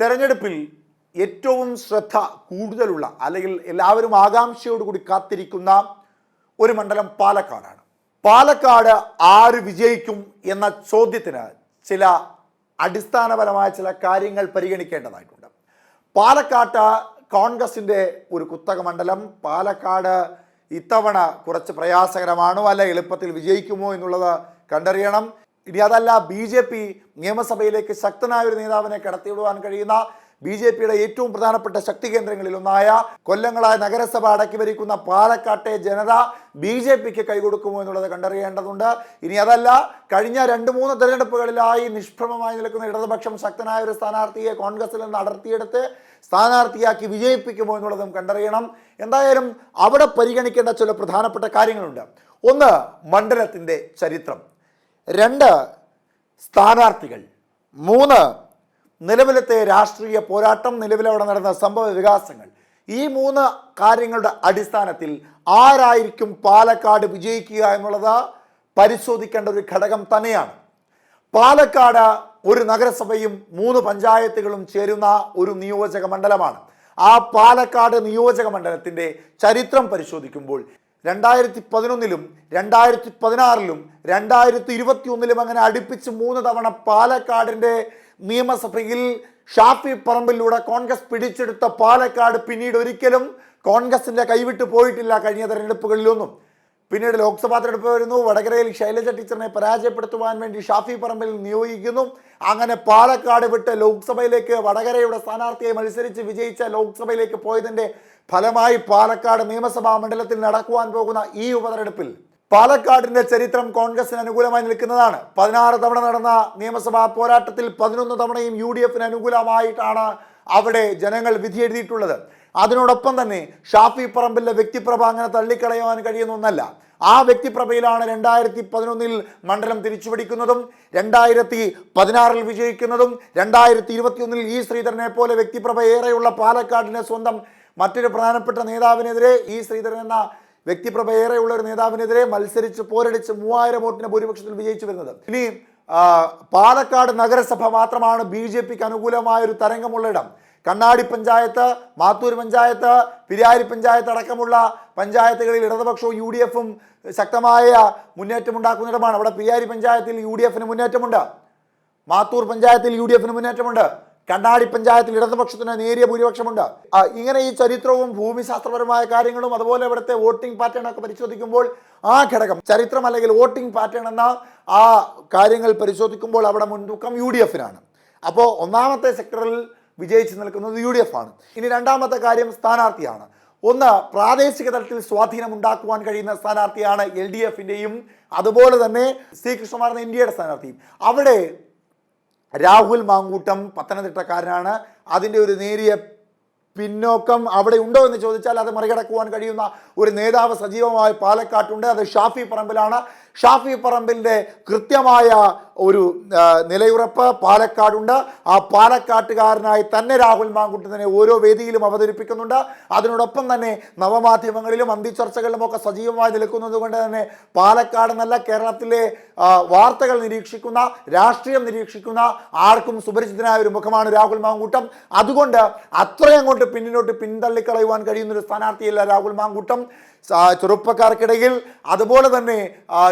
തെരഞ്ഞെടുപ്പിൽ ഏറ്റവും ശ്രദ്ധ കൂടുതലുള്ള അല്ലെങ്കിൽ എല്ലാവരും ആകാംക്ഷയോടുകൂടി കാത്തിരിക്കുന്ന ഒരു മണ്ഡലം പാലക്കാടാണ്. പാലക്കാട് ആര് വിജയിക്കും എന്ന ചോദ്യത്തിന് ചില അടിസ്ഥാനപരമായ ചില കാര്യങ്ങൾ പരിഗണിക്കേണ്ടതായിട്ടുണ്ട്. പാലക്കാട്ട് കോൺഗ്രസിന്റെ ഒരു കുത്തക മണ്ഡലം പാലക്കാട് ഇത്തവണ കുറച്ച് പ്രയാസകരമാണോ അല്ല എളുപ്പത്തിൽ വിജയിക്കുമോ എന്നുള്ളത് കണ്ടറിയണം. ഇനി അതല്ല ബി ജെ പി നിയമസഭയിലേക്ക് ശക്തനായ ഒരു നേതാവിനെ കടത്തിവിടുവാൻ കഴിയുന്ന ബി ജെ പിയുടെ ഏറ്റവും പ്രധാനപ്പെട്ട ശക്തി കേന്ദ്രങ്ങളിൽ ഒന്നായ കൊല്ലങ്ങളായ നഗരസഭ അടക്കി ഭരിക്കുന്ന പാലക്കാട്ടെ ജനത ബി ജെ പിക്ക് കൈകൊടുക്കുമോ എന്നുള്ളത് കണ്ടറിയേണ്ടതുണ്ട്. ഇനി അതല്ല കഴിഞ്ഞ രണ്ട് മൂന്ന് തെരഞ്ഞെടുപ്പുകളിലായി നിഷ്പ്രമമായി നിൽക്കുന്ന ഇടതുപക്ഷം ശക്തനായ ഒരു സ്ഥാനാർത്ഥിയെ കോൺഗ്രസിൽ നിന്ന് അടർത്തിയെടുത്ത് സ്ഥാനാർത്ഥിയാക്കി വിജയിപ്പിക്കുമോ എന്നുള്ളതും കണ്ടറിയണം. എന്തായാലും അവിടെ പരിഗണിക്കേണ്ട ചില പ്രധാനപ്പെട്ട കാര്യങ്ങളുണ്ട്. ഒന്ന് മണ്ഡലത്തിന്റെ ചരിത്രം. രണ്ട് സ്ഥാനാർത്ഥികൾ. മൂന്ന് നിലവിലത്തെ രാഷ്ട്രീയ പോരാട്ടം നിലവിലവിടെ നടന്ന സംഭവ വികാസങ്ങൾ. ഈ മൂന്ന് കാര്യങ്ങളുടെ അടിസ്ഥാനത്തിൽ ആരായിരിക്കും പാലക്കാട് വിജയിക്കുക എന്നുള്ളത് പരിശോധിക്കേണ്ട ഒരു ഘടകം തന്നെയാണ്. പാലക്കാട് ഒരു നഗരസഭയും മൂന്ന് പഞ്ചായത്തുകളും ചേരുന്ന ഒരു നിയോജക മണ്ഡലമാണ്. ആ പാലക്കാട് നിയോജക മണ്ഡലത്തിന്റെ ചരിത്രം പരിശോധിക്കുമ്പോൾ രണ്ടായിരത്തി പതിനൊന്നിലും രണ്ടായിരത്തി പതിനാറിലും രണ്ടായിരത്തി ഇരുപത്തി ഒന്നിലും അങ്ങനെ അടുപ്പിച്ച് മൂന്ന് തവണ പാലക്കാടിന്റെ നിയമസഭയിൽ ഷാഫി പറമ്പിലൂടെ കോൺഗ്രസ് പിടിച്ചെടുത്ത പാലക്കാട് പിന്നീട് ഒരിക്കലും കോൺഗ്രസിന്റെ കൈവിട്ട് പോയിട്ടില്ല കഴിഞ്ഞ തെരഞ്ഞെടുപ്പുകളിലൊന്നും. പിന്നീട് ലോക്സഭാ തെരഞ്ഞെടുപ്പ് വരുന്നു. വടകരയിൽ ശൈലജ ടീച്ചറിനെ പരാജയപ്പെടുത്തുവാൻ വേണ്ടി ഷാഫി പറമ്പിൽ നിയോഗിക്കുന്നു. അങ്ങനെ പാലക്കാട് വിട്ട് ലോക്സഭയിലേക്ക് വടകരയുടെ സ്ഥാനാർത്ഥിയെ മത്സരിച്ച് വിജയിച്ച ലോക്സഭയിലേക്ക് പോയതിന്റെ ഫലമായി പാലക്കാട് നിയമസഭാ മണ്ഡലത്തിൽ നടക്കുവാൻ പോകുന്ന ഈ ഉപതെരഞ്ഞെടുപ്പിൽ പാലക്കാടിന്റെ ചരിത്രം കോൺഗ്രസിന് അനുകൂലമായി നിൽക്കുന്നതാണ്. പതിനാറ് തവണ നടന്ന നിയമസഭാ പോരാട്ടത്തിൽ പതിനൊന്ന് തവണയും യു ഡി എഫിന് അനുകൂലമായിട്ടാണ് അവിടെ ജനങ്ങൾ വിധി എഴുതിയിട്ടുള്ളത് അതിനോടൊപ്പം തന്നെ ഷാഫി പറമ്പിലെ വ്യക്തിപ്രഭ അങ്ങനെ തള്ളിക്കളയുവാൻ കഴിയുന്ന ഒന്നല്ല. ആ വ്യക്തിപ്രഭയിലാണ് രണ്ടായിരത്തി പതിനൊന്നിൽ മണ്ഡലം തിരിച്ചുപിടിക്കുന്നതും രണ്ടായിരത്തി പതിനാറിൽ വിജയിക്കുന്നതും രണ്ടായിരത്തി ഇരുപത്തിയൊന്നിൽ ഈ ശ്രീധരനെ പോലെ വ്യക്തിപ്രഭ ഏറെയുള്ള പാലക്കാടിനെ സ്വന്തം മറ്റൊരു പ്രധാനപ്പെട്ട നേതാവിനെതിരെ ഈ ശ്രീധരൻ എന്ന വ്യക്തിപ്രഭ ഏറെയുള്ള ഒരു നേതാവിനെതിരെ മത്സരിച്ച് പോരടിച്ച് മൂവായിരം വോട്ടിന് ഭൂരിപക്ഷത്തിൽ വിജയിച്ചു വരുന്നത്. ഇനി പാലക്കാട് നഗരസഭ മാത്രമാണ് ബി ജെ പിക്ക് അനുകൂലമായ ഒരു തരംഗമുള്ള ഇടം. കണ്ണാടി പഞ്ചായത്ത് മാത്തൂർ പഞ്ചായത്ത് പിരിയാരി പഞ്ചായത്ത് അടക്കമുള്ള പഞ്ചായത്തുകളിൽ ഇടതുപക്ഷവും യു ഡി എഫും ശക്തമായ മുന്നേറ്റമുണ്ടാക്കുന്നിടമാണ് അവിടെ പിരിയാരി പഞ്ചായത്തിൽ യു ഡി എഫിന് മുന്നേറ്റമുണ്ട്. മാത്തൂർ പഞ്ചായത്തിൽ യു ഡി എഫിന് മുന്നേറ്റമുണ്ട്. കണ്ണാടി പഞ്ചായത്തിൽ ഇടതുപക്ഷത്തിന് നേരിയ ഭൂരിപക്ഷമുണ്ട്. ഇങ്ങനെ ഈ ചരിത്രവും ഭൂമിശാസ്ത്രപരമായ കാര്യങ്ങളും അതുപോലെ ഇവിടുത്തെ വോട്ടിംഗ് പാറ്റേൺ ഒക്കെ പരിശോധിക്കുമ്പോൾ ആ ഘടകം ചരിത്രം അല്ലെങ്കിൽ വോട്ടിംഗ് പാറ്റേൺ എന്ന ആ കാര്യങ്ങൾ പരിശോധിക്കുമ്പോൾ അവിടെ മുൻതൂക്കം യു ഡി എഫിനാണ് അപ്പോൾ ഒന്നാമത്തെ സെക്ടറിൽ വിജയിച്ച് നിൽക്കുന്നത് യു ഡി എഫ് ആണ്. ഇനി രണ്ടാമത്തെ കാര്യം സ്ഥാനാർത്ഥിയാണ്. ഒന്ന് പ്രാദേശിക തലത്തിൽ സ്വാധീനം ഉണ്ടാക്കുവാൻ കഴിയുന്ന സ്ഥാനാർത്ഥിയാണ് എൽ ഡി എഫിന്റെയും അതുപോലെ തന്നെ സി കൃഷ്ണകുമാർ എന്ന ഇന്ത്യയുടെ സ്ഥാനാർത്ഥിയും. അവിടെ രാഹുൽ മാങ്കൂട്ടം പത്തനംതിട്ടക്കാരനാണ്. അതിന്റെ ഒരു നേരിയ പിന്നോക്കം അവിടെ ഉണ്ടോ എന്ന് ചോദിച്ചാൽ അത് മറികടക്കുവാൻ കഴിയുന്ന ഒരു നേതാവ് സജീവമായി പാലക്കാട്ടുണ്ട്. അത് ഷാഫി പറമ്പിലാണ്. ഷാഫി പറമ്പിന്റെ കൃത്യമായ ഒരു നിലയുറപ്പ് പാലക്കാടുണ്ട്. ആ പാലക്കാട്ടുകാരനായി തന്നെ രാഹുൽ മാങ്കുട്ടിനെ ഓരോ വേദിയിലും അവതരിപ്പിക്കുന്നുണ്ട്. അതിനോടൊപ്പം തന്നെ നവമാധ്യമങ്ങളിലും അന്തിച്ചർച്ചകളിലും ഒക്കെ സജീവമായി നിൽക്കുന്നത് കൊണ്ട് തന്നെ പാലക്കാട് എന്നല്ല കേരളത്തിലെ വാർത്തകൾ നിരീക്ഷിക്കുന്ന രാഷ്ട്രീയം നിരീക്ഷിക്കുന്ന ആർക്കും സുപരിചിതനായ ഒരു മുഖമാണ് രാഹുൽ മാങ്കൂട്ടം. അതുകൊണ്ട് അത്രയും അങ്ങോട്ട് പിന്നിലോട്ട് പിന്തള്ളിക്കളയുവാൻ കഴിയുന്ന ഒരു സ്ഥാനാർത്ഥിയല്ല രാഹുൽ മാങ്കൂട്ടം. ചെറുപ്പക്കാർക്കിടയിൽ അതുപോലെ തന്നെ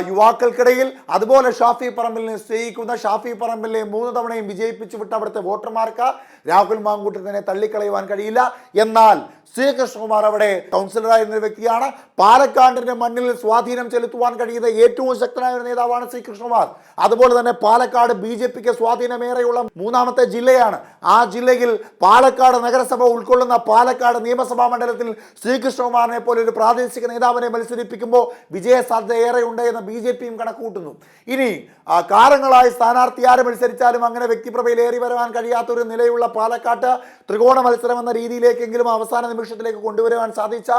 യുവാക്കൾക്കിടയിൽ അതുപോലെ ഷാഫി പറമ്പിലിനെ സ്നേഹിക്കുന്ന ഷാഫി പറമ്പിലിനെ മൂന്ന് തവണയും വിജയിപ്പിച്ചു വിട്ട അവിടുത്തെ വോട്ടർമാർക്ക് രാഹുൽ മാങ്കൂട്ടത്തിനെ തള്ളിക്കളയുവാൻ കഴിയില്ല. എന്നാൽ ശ്രീകൃഷ്ണകുമാർ അവിടെ കൗൺസിലറായിരുന്ന വ്യക്തിയാണ്. പാലക്കാടിന്റെ മണ്ണിൽ സ്വാധീനം ചെലുത്തുവാൻ കഴിയുന്ന ഏറ്റവും ശക്തനായ ഒരു നേതാവാണ് ശ്രീകൃഷ്ണകുമാർ. അതുപോലെ തന്നെ പാലക്കാട് ബി ജെ പിക്ക് സ്വാധീനമേറെയുള്ള മൂന്നാമത്തെ ജില്ലയാണ്. ആ ജില്ലയിൽ പാലക്കാട് നഗരസഭ ഉൾക്കൊള്ളുന്ന പാലക്കാട് നിയമസഭാ മണ്ഡലത്തിൽ ശ്രീകൃഷ്ണകുമാറിനെ പോലെ ഒരു പ്രാദേശിക നേതാവിനെ മത്സരിപ്പിക്കുമ്പോൾ വിജയ സാധ്യത ഏറെയുണ്ട് എന്ന് ബി ജെ പിയും കണക്കുകൂട്ടുന്നു. ഇനി ആ, കാലങ്ങളായി സ്ഥാനാർത്ഥി ആര് മത്സരിച്ചാലും അങ്ങനെ വ്യക്തിപ്രഭയിൽ ഏറി വരാൻ കഴിയാത്ത ഒരു നിലയുള്ള പാലക്കാട്ട് ത്രികോണ മത്സരം എന്ന രീതിയിലേക്കെങ്കിലും അവസാന നിമിഷത്തിലേക്ക് കൊണ്ടുവരുവാൻ സാധിച്ച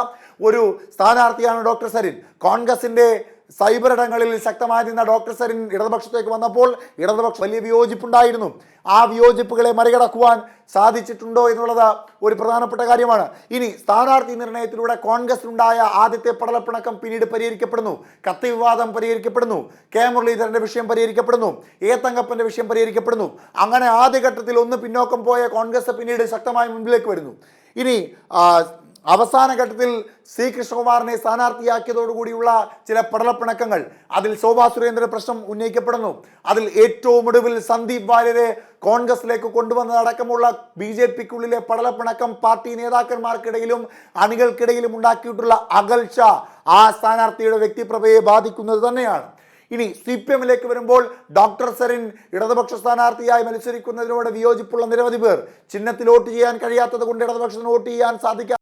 ഒരു സ്ഥാനാർത്ഥിയാണ് ഡോക്ടർ സരിൻ. കോൺഗ്രസിന്റെ സൈബർ ഇടങ്ങളിൽ ശക്തമായി നിന്ന ഡോക്ടർ സരിൻ ഇടതുപക്ഷത്തേക്ക് വന്നപ്പോൾ ഇടതുപക്ഷം വലിയ വിയോജിപ്പുണ്ടായിരുന്നു. ആ വിയോജിപ്പുകളെ മറികടക്കുവാൻ സാധിച്ചിട്ടുണ്ടോ എന്നുള്ളത് ഒരു പ്രധാനപ്പെട്ട കാര്യമാണ്. ഇനി സ്ഥാനാർത്ഥി നിർണയത്തിലൂടെ കോൺഗ്രസിനുണ്ടായ ആദ്യത്തെ പടലപ്പിണക്കം പിന്നീട് പരിഹരിക്കപ്പെടുന്നു. കത്തി വിവാദം പരിഹരിക്കപ്പെടുന്നു. കെ മുരളീധരന്റെ വിഷയം പരിഹരിക്കപ്പെടുന്നു. എ വിഷയം പരിഹരിക്കപ്പെടുന്നു. അങ്ങനെ ആദ്യഘട്ടത്തിൽ ഒന്ന് പിന്നോക്കം പോയ കോൺഗ്രസ് പിന്നീട് ശക്തമായി മുൻപിലേക്ക് വരുന്നു. ഇനി അവസാന ഘട്ടത്തിൽ സി കൃഷ്ണകുമാറിനെ സ്ഥാനാർത്ഥിയാക്കിയതോടുകൂടിയുള്ള ചില പടലപ്പിണക്കങ്ങൾ അതിൽ ശോഭാ സുരേന്ദ്ര പ്രശ്നം ഉന്നയിക്കപ്പെടുന്നു. അതിൽ ഏറ്റവും ഒടുവിൽ സന്ദീപ് വാര്യരെ കോൺഗ്രസിലേക്ക് കൊണ്ടുവന്നതടക്കമുള്ള ബി ജെ പിക്കുള്ളിലെ പടലപ്പിണക്കം പാർട്ടി നേതാക്കന്മാർക്കിടയിലും അണികൾക്കിടയിലും ഉണ്ടാക്കിയിട്ടുള്ള അകൽച്ച ആ സ്ഥാനാർത്ഥിയുടെ വ്യക്തിപ്രഭയെ ബാധിക്കുന്നത് തന്നെയാണ്. ഇനി സി പി എമ്മിലേക്ക് വരുമ്പോൾ ഡോക്ടർ സെറിൻ ഇടതുപക്ഷ സ്ഥാനാർത്ഥിയായി മത്സരിക്കുന്നതിനോട് വിയോജിപ്പുള്ള നിരവധി പേർ ചിഹ്നത്തിൽ വോട്ട് ചെയ്യാൻ കഴിയാത്തത് കൊണ്ട് ഇടതുപക്ഷത്തിന് വോട്ട് ചെയ്യാൻ സാധിക്കാത്ത